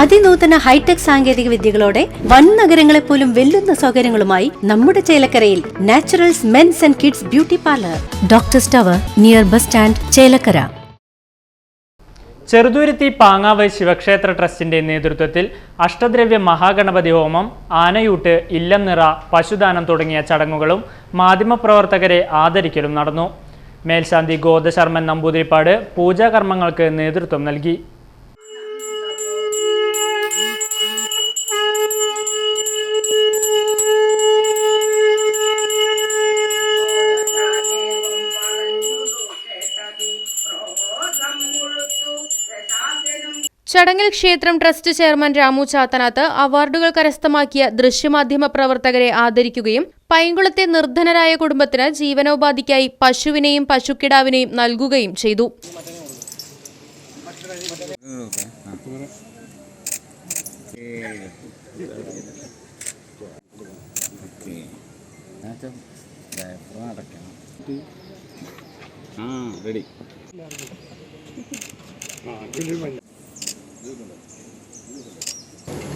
അതിനൂതന hi tech സാങ്കേതിക വിദ്യകളോടെ വൻ നഗരങ്ങളെ പോലും വെല്ലുന്ന സൗകര്യങ്ങളുമായി നമ്മുടെ ചേലക്കരയിൽ naturals men's and kids beauty parlour. Doctor stover near bus stand Chelakkara. Cheruthuruthy Pangavu ശിവക്ഷേത്ര ട്രസ്റ്റിന്റെ നേതൃത്വത്തിൽ അഷ്ടദ്രവ്യ മഹാഗണപതി ഹോമം ആനയൂട്ട് ഇല്ലം നിറ പശുദാനം തുടങ്ങിയ ചടങ്ങുകളും മാധ്യമപ്രവർത്തകരെ ആദരിക്കലും നടന്നു. മേൽശാന്തി ഗോദശർമ്മൻ നമ്പൂതിരിപ്പാട് പൂജാകർമ്മങ്ങൾക്ക് നേതൃത്വം നൽകി. ചടങ്ങിൽ ക്ഷേത്രം ട്രസ്റ്റ് ചെയർമാൻ രാമു ചാത്തനാത്ത് അവാർഡുകൾ കരസ്ഥമാക്കിയ ദൃശ്യമാധ്യമ പ്രവർത്തകരെ ആദരിക്കുകയും പൈങ്കുളത്തെ നിർധനരായ കുടുംബത്തിന് ജീവനോപാധിക്കായി പശുവിനെയും പശുക്കിടാവിനെയും നൽകുകയും ചെയ്തു. ആ റെഡി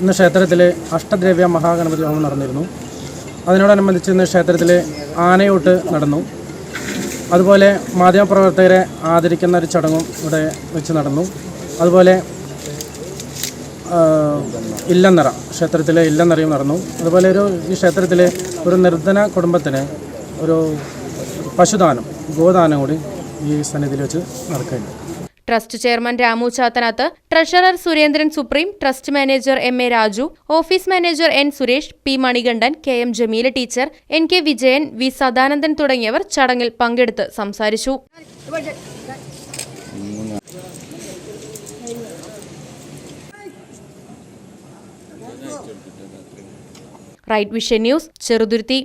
ഇന്ന് ക്ഷേത്രത്തിൽ അഷ്ടദ്രവ്യ മഹാഗണപതി ഹോമം നടന്നിരുന്നു. അതിനോടനുബന്ധിച്ച് ഇന്ന് ക്ഷേത്രത്തിൽ ആനയൂട്ട് നടന്നു. അതുപോലെ മാധ്യമപ്രവർത്തകരെ ആദരിക്കുന്ന ഒരു ചടങ്ങും ഇവിടെ വെച്ച് നടന്നു. അതുപോലെ ഇല്ലന്നറ ക്ഷേത്രത്തിലെ ഇല്ലന്നറയും നടന്നു. അതുപോലെ ഒരു ഈ ക്ഷേത്രത്തിലെ ഒരു നിർധന കുടുംബത്തിന് ഒരു പശുദാനം ഗോദാനം കൂടി ഈ സന്നിധിയിൽ വെച്ച് നടക്കുകയുണ്ട് trust chairman Ramu Chathanath treasurer Surendran supreme trust manager M A Raju office manager N Suresh P Manikandan K M Jameela teacher N K Vijayan V Sadanandan തുടങ്ങിയവർ ചടങ്ങിൽ പങ്കെടുത്ത് സംസാരിച്ചു. Right vision news Cheruthuruthy.